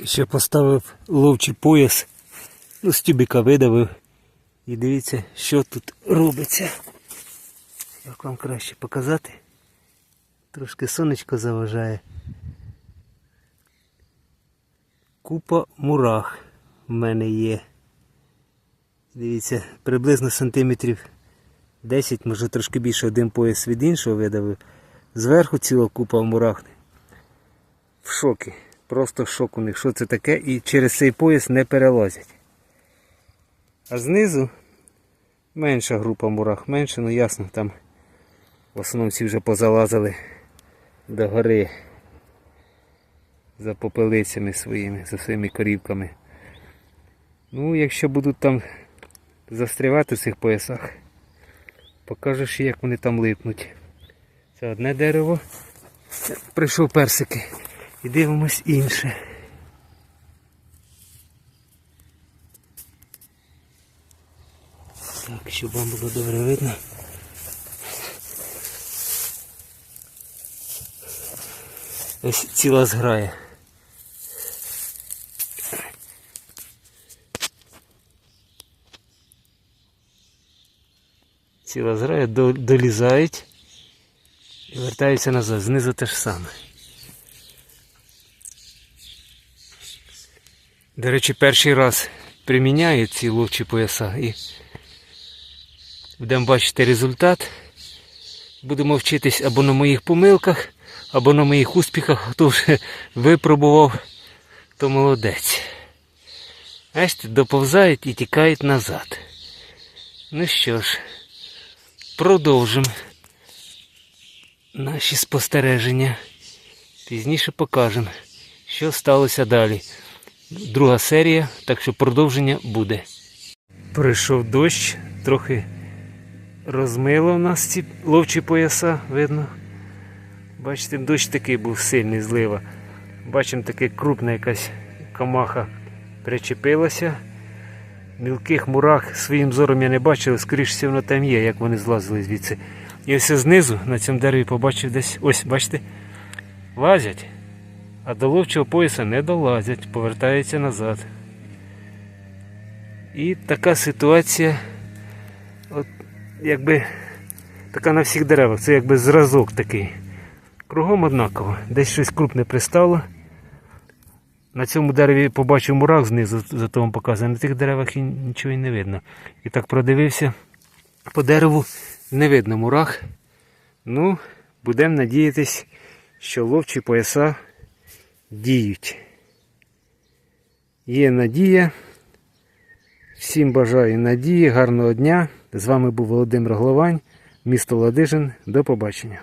Ще поставив ловчий пояс, ну, з тюбика видавив. І дивіться, що тут робиться. Як вам краще показати? Трошки сонечко заважає. Купа мурах в мене є. Дивіться, приблизно сантиметрів 10, може трошки більше один пояс від іншого видавив. Зверху ціла купа мурах. В шокі. Просто шок у них, що це таке, і через цей пояс не перелазять. А знизу менша група мурах, менше, ну ясно, там в основному всі вже позалазили до гори за попелицями своїми, за своїми корівками. Ну, якщо будуть там застрівати в цих поясах, покажеш, як вони там липнуть. Це одне дерево. Прийшов персики. І дивимось інше. Так, щоб вам було добре видно. Ось ціла зграя. Ціла зграя долізають і вертаються назад. Знизу те ж саме. До речі, перший раз приміняю ці ловчі пояса і будемо бачити результат. Будемо вчитись або на моїх помилках, або на моїх успіхах. Хто вже випробував, то молодець. Бачите, доповзають і тікають назад. Ну що ж, продовжимо наші спостереження. Пізніше покажемо, що сталося далі друга серія, так що продовження буде. Прийшов дощ, трохи розмило в нас ці ловчі пояса, видно. Бачите, дощ такий був сильний злива. Бачимо, таке крупна якась камаха причепилася. Мілких мурах своїм зором я не бачив, скоріше воно там є, як вони злазили звідси. І ось знизу на цьому дереві побачив десь, ось, бачите, лазять. А до ловчого пояса не долазять, повертаються назад. І така ситуація, от якби така на всіх деревах, це якби зразок такий. Кругом однаково. Десь щось крупне пристало. На цьому дереві побачив мурах знизу, зато вам показує. На тих деревах і нічого і не видно. І так продивився. По дереву не видно мурах. Ну, будемо надіятись, що ловчі пояса діють. Є надія. Всім бажаю надії, гарного дня. З вами був Володимир Головань, місто Ладижин. До побачення.